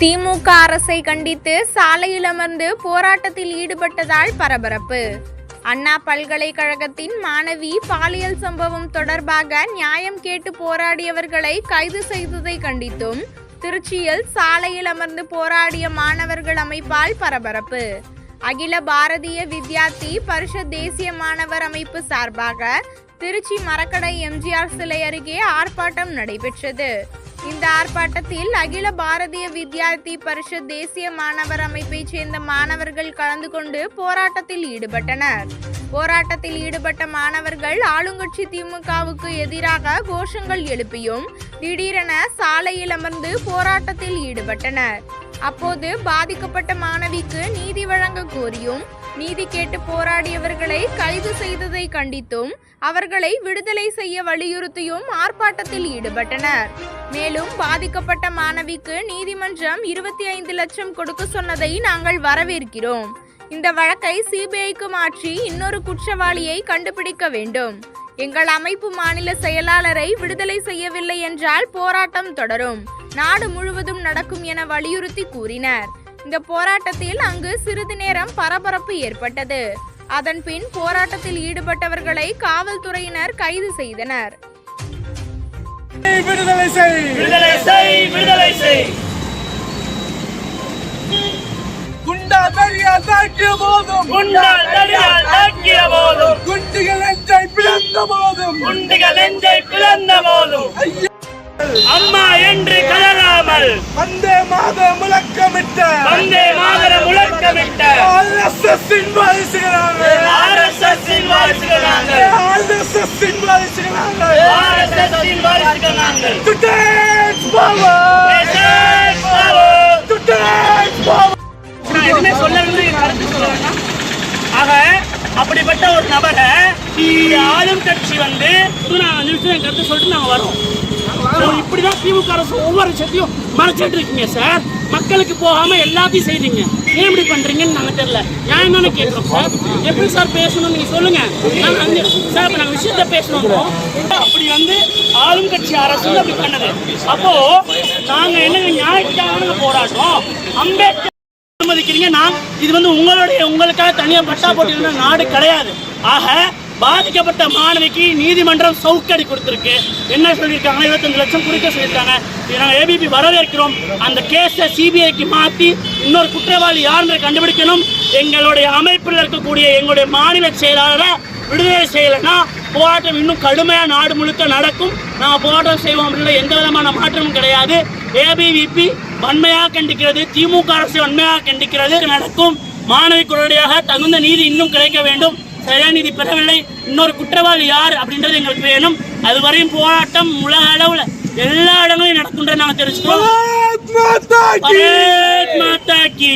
திமுக அரசை கண்டித்து சாலையில் அமர்ந்து போராட்டத்தில் ஈடுபட்டதால் பரபரப்பு. அண்ணா பல்கலைக்கழகத்தின் மாணவி பாலியல் சம்பவம் தொடர்பாக நியாயம் கேட்டு போராடியவர்களை கைது செய்ததை கண்டித்தும் திருச்சியில் சாலையில் அமர்ந்து போராடிய மாணவர்கள் அமைப்பால் பரபரப்பு. அகில பாரதிய வித்யார்த்தி பரிஷத் தேசிய மாணவர் அமைப்பு சார்பாக திருச்சி மரக்கடை எம்ஜிஆர் சிலை அருகே ஆர்ப்பாட்டம் நடைபெற்றது. இந்த ஆர்ப்பாட்டத்தில் அகில பாரதிய வித்யார்த்தி பரிஷத் தேசிய மாணவர் அமைப்பைச் சேர்ந்த மாணவர்கள் கலந்து கொண்டு போராட்டத்தில் ஈடுபட்டனர். போராட்டத்தில் ஈடுபட்ட மாணவர்கள் ஆளுங்கட்சி திமுகவுக்கு எதிராக கோஷங்கள் எழுப்பியும் திடீரென சாலையில் அமர்ந்து போராட்டத்தில் ஈடுபட்டனர். அப்போது பாதிக்கப்பட்ட மாணவிக்கு நீதி வழங்க கோரியும் நீதி கேட்டு போராடியவர்களை கைது செய்ததை கண்டித்தும் அவர்களை விடுதலை செய்ய வலியுறுத்தியும் ஆர்ப்பாட்டத்தில் ஈடுபட்டனர். மேலும் பாதிக்கப்பட்ட மாணவிக்கு நீதிமன்றம் இருபத்தி ஐந்து லட்சம் கொடுக்க சொன்னதை நாங்கள் வரவேற்கிறோம். இந்த வழக்கை சிபிஐக்கு மாற்றி இன்னொரு குற்றவாளியை கண்டுபிடிக்க வேண்டும். எங்கள் அமைப்பு மாநில செயலாளரை விடுதலை செய்யவில்லை என்றால் போராட்டம் தொடரும். நாடு முழுவதும் நடக்கும் என வலியுறுத்தி கூறினர். இந்த போராட்டத்தில் அங்கு சிறிது நேரம் பரபரப்பு ஏற்பட்டது. அதன் பின் போராட்டத்தில் ஈடுபட்டவர்களை காவல்துறையினர் கைது செய்தனர். விடுதலை செய்! விடுதலை செய்! விடுதலை செய்! குண்டா தரியா தாக்கிய போதும்! குண்டால் தடியால் தாக்கிய போதும்! குண்டிகள் நெஞ்சை பிளந்த போதும்! குண்டிகள் நெஞ்சை பிளந்த போதும்! கதறாமல் வந்தே மாத முழக்கமிட்ட. வந்தே மாதர முழக்கமிட்ட. ஆர்எஸ்எஸ்ஸின் வாரிசுகளாக. ஆர்எஸ்எஸ்ஸின் வாரிசுகள் நாங்கள் ஆர்எஸ்எஸ்ஸின் வாரிசுகளாக. ஆர்எஸ்எஸ்ஸின் வாரிசுகள் நாங்கள் டுடேஸ் பவர். டுடேஸ் பவர் நான் எதுவுமே சொல்லவில்லை கருத்து சொல்ல வேண்டாம். ஆக அப்படிப்பட்ட ஒரு நபரை ஆளும் கட்சி வந்து நான் என் கருத்து சொல்லிட்டு நாங்கள் வரோம். இப்படிதான் திமுக அரசு ஒவ்வொரு விஷயத்தையும் மறைச்சிட்டு இருக்கீங்க சார் மக்களுக்கு போகாம எல்லாத்தையும் செய்றீங்க. ஏன் இப்படி பண்றீங்கன்னு நாங்க தெரியல. ஏன் தானே கேட்கிறோம் சார் எப்படி சார் பேசணும் நீங்க சொல்லுங்க. சார் நாங்க விஷயத்த பேசணும் அப்படி வந்து ஆளும் கட்சி அரசு அப்படி பண்ணது. அப்போ நாங்க என்ன நியாயத்துக்காக போராடுறோம்? அம்பேத்கர் அனுமதிக்கிறீங்க நான் இது வந்து உங்களுடைய உங்களுக்காக தனியாக பட்டா போட்டிருந்த நாடு கிடையாது. ஆக பாதிக்கப்பட்ட மாணவிக்கு நீதிமன்றம் சவுக்கடி கொடுத்துருக்கு. என்ன சொல்லியிருக்காங்க இருபத்தஞ்சு லட்சம் கொடுக்க சொல்லியிருக்காங்க. நாங்கள் ஏபிபி வரவேற்கிறோம். அந்த கேஸை சிபிஐக்கு மாற்றி இன்னொரு குற்றவாளி யாருன்னு கண்டுபிடிக்கணும். எங்களுடைய அமைப்பில் இருக்கக்கூடிய எங்களுடைய மாநில செயலாளரை விடுதலை செய்யலைன்னா போராட்டம் இன்னும் கடுமையாக நாடு முழுக்க நடக்கும். நாங்கள் போராட்டம் செய்வோம் அப்படின்ற எந்த விதமான மாற்றமும் கிடையாது. ஏபிவிபி வன்மையாக கண்டிக்கிறது திமுக அரசு வன்மையாக கண்டிக்கிறது நடக்கும். மாணவிக்குடைய தகுந்த நீதி இன்னும் கிடைக்க வேண்டும். சரியான நீதி பெறவில்லை இன்னொரு குற்றவாளி யார் அப்படின்றது எங்களுக்கு வேணும். அதுவரையும் போராட்டம் உலக அளவுல எல்லா இடங்களையும் நடக்கும்ன்றதை நாங்கள் தெரிஞ்சுக்கிறோம். மாதா கி!